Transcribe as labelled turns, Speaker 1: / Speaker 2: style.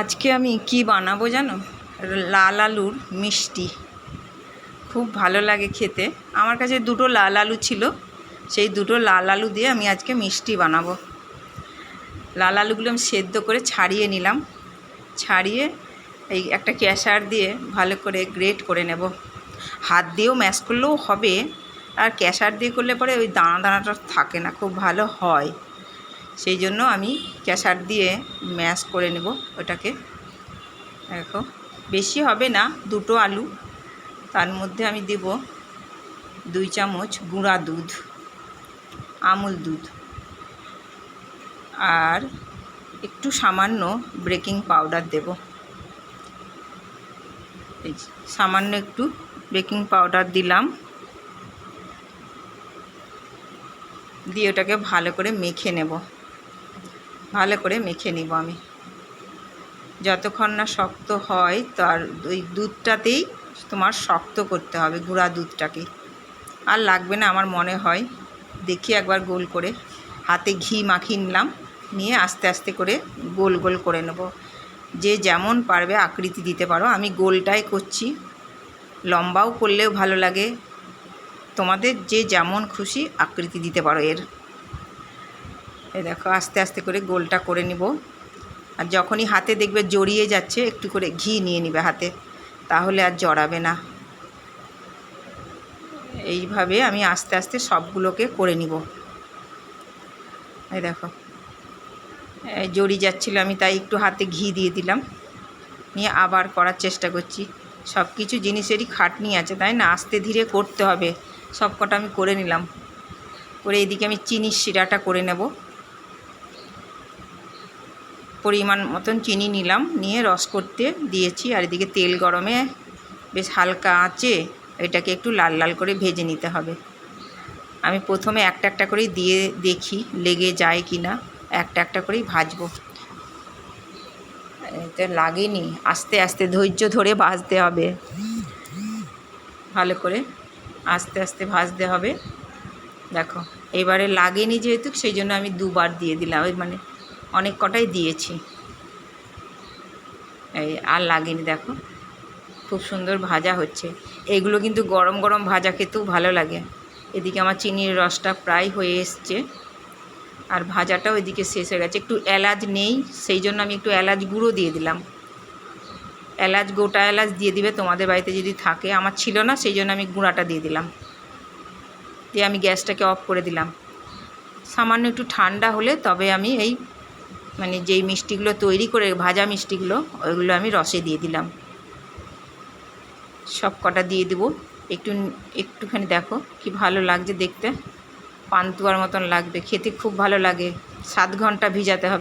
Speaker 1: আজকে আমি কি বানাবো জানো? লাল আলুর মিষ্টি। খুব ভালো লাগে খেতে। আমার কাছে দুটো লাল আলু ছিল। সেই দুটো লাল আলু দিয়ে আমি আজকে মিষ্টি বানাবো। লাল আলুগুলো আমি সেদ্ধ করে ছাড়িয়ে নিলাম। ছাড়িয়ে এই একটা ক্যাশার দিয়ে ভালো করে গ্রেট করে নেব। হাত দিয়েও ম্যাশ করলেও হবে। আর ক্যাশার দিয়ে করলে পরে ওই দানা দানাটা থাকে না, খুব ভালো হয়। সেই জন্য আমি ক্যাশার দিয়ে ম্যাশ করে নেব ওটাকে। দেখো, বেশি হবে না, দুটো আলু। তার মধ্যে আমি দেব দুই চামচ গুঁড়া দুধ, আমুল দুধ। আর একটু সামান্য বেকিং পাউডার দেব। সামান্য একটু বেকিং পাউডার দিলাম। দিয়ে ওটাকে ভালো করে মেখে নেব। ভালো করে মেখে নিব আমি। যতক্ষণ না শক্ত হয় তার ওই দুধটাতেই তোমার শক্ত করতে হবে, গুঁড়া দুধটাকে। আর লাগবে না, আমার মনে হয়। দেখি একবার গোল করে। হাতে ঘি মাখিয়ে নিলাম, নিয়ে আস্তে আস্তে করে গোল গোল করে নেব। যে যেমন পারবে আকৃতি দিতে পারো। আমি গোলটাই করছি। লম্বাও করলেও ভালো লাগে। তোমাদের যে যেমন খুশি আকৃতি দিতে পারো এর। এই দেখো, আস্তে আস্তে করে গোলটা করে নিব। আর যখনই হাতে দেখবে জড়িয়ে যাচ্ছে, একটু করে ঘি নিয়ে নিবে হাতে, তাহলে আর জড়াবে না। এইভাবে আমি আস্তে আস্তে সবগুলোকে করে নিব। এই দেখো জড়িয়ে যাচ্ছিল, আমি তাই একটু হাতে ঘি দিয়ে দিলাম। নিয়ে আবার করার চেষ্টা করছি। সব কিছু জিনিসেরই খাটনি আছে, তাই না? আস্তে ধীরে করতে হবে। সব কটা আমি করে নিলাম। করে এদিকে আমি চিনির শিরাটা করে নেব। পরিমাণ মতন চিনি নিলাম, নিয়ে রস করতে দিয়েছি। আর এদিকে তেল গরমে বেশ হালকা আঁচে এটাকে একটু লাল লাল করে ভেজে নিতে হবে। আমি প্রথমে একটা একটা করেই দিয়ে দেখি, লেগে যায় কি না। একটা একটা করেই ভাজবো। এতে লাগেনি। আস্তে আস্তে ধৈর্য ধরে ভাজতে হবে। ভালো করে আস্তে আস্তে ভাজতে হবে। দেখো, এবারে লাগেনি যেহেতু, সেই জন্য আমি দুবার দিয়ে দিলাম। ওই মানে অনেক কটাই দিয়েছি। এই আর লাগেনি, দেখো। খুব সুন্দর ভাজা হচ্ছে। এগুলো কিন্তু গরম গরম ভাজা খেতেও ভালো লাগে। এদিকে আমার চিনির রসটা প্রায় হয়ে এসছে। আর ভাজাটাও এদিকে শেষ হয়ে গেছে। একটু এলাচ নেই, সেই জন্য আমি একটু এলাচ গুঁড়ো দিয়ে দিলাম। এলাচ, গোটা এলাচ দিয়ে দিবে। তোমাদের বাড়িতে যদি থাকে, আমার ছিল না, সেই জন্য আমি গুঁড়াটা দিয়ে দিলাম। দিয়ে আমি গ্যাসটাকে অফ করে দিলাম। সামান্য একটু ঠান্ডা হলে তবে আমি এই মানে যেই মিষ্টিগুলো তৈরি করে, ভাজা মিষ্টিগুলো, ওইগুলো আমি রসে দিয়ে দিলাম। সব কটা দিয়ে দেবো। একটু, একটুখানি দেখো কি ভালো লাগছে দেখতে। পান্তুয়ার মতন লাগবে, খেতে খুব ভালো লাগে। সাত ঘণ্টা ভিজাতে হবে।